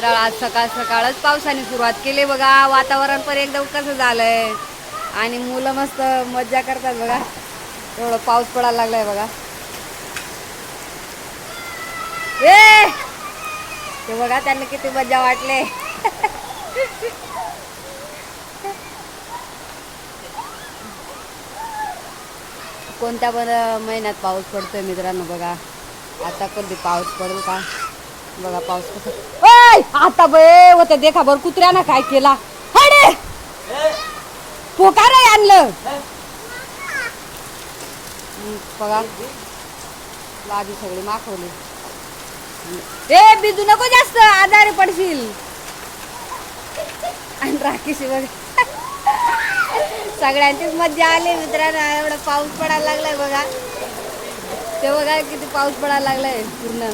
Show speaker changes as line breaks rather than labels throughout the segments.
मित्र आज सकाळ सकाळच पावसाने सुरुवात केली. बघा वातावरण पण एकदम कसं झालंय. आणि मुलं मस्त मज्जा करतात बघा. एवढं पाऊस पडायला लागलाय बघा. ए! ते बघा त्यांना किती मज्जा वाटले. कोणत्या पण महिन्यात पाऊस पडतोय मित्रांनो बघा. आता कधी पाऊस पडेल का? बघा पाऊस कसं ओय आता बे होते देखा बर कुत्र्यानं काय केला? हडे! पोकार आणलं? बघा. लादी सगळी माखवली. ए बिजू नको जास्त आजारी पडशील. आणि राखीशी बघ. सगळ्यांचीच मज्जा आली मित्रांनो. एवढा पाऊस पडायला लागलाय बघा. ते बघा किती पाऊस पडायला लागलाय पूर्ण.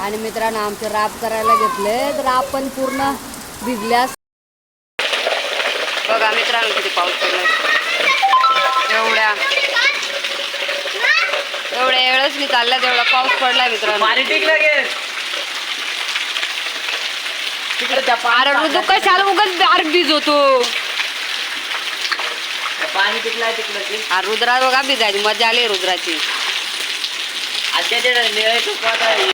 आणि मित्रांनो आमचे राप करायला घेतले तर राप पण पूर्ण भिजल्यास बघा मित्रांनो किती पाऊस पडलाय. एवढ्या एवढ्या वेळच मी चालल्या तेवढा पाऊस पडलाय मित्रांनो.
पाणी टिकलं गे तिकडे त्या
अरे ऋतू कशाला उगाच दार भिजवतो?
पाणी टिकलाय तिकडं ते
रुद्रा बघा भिजायची मजा आली रुद्राची.
आता ते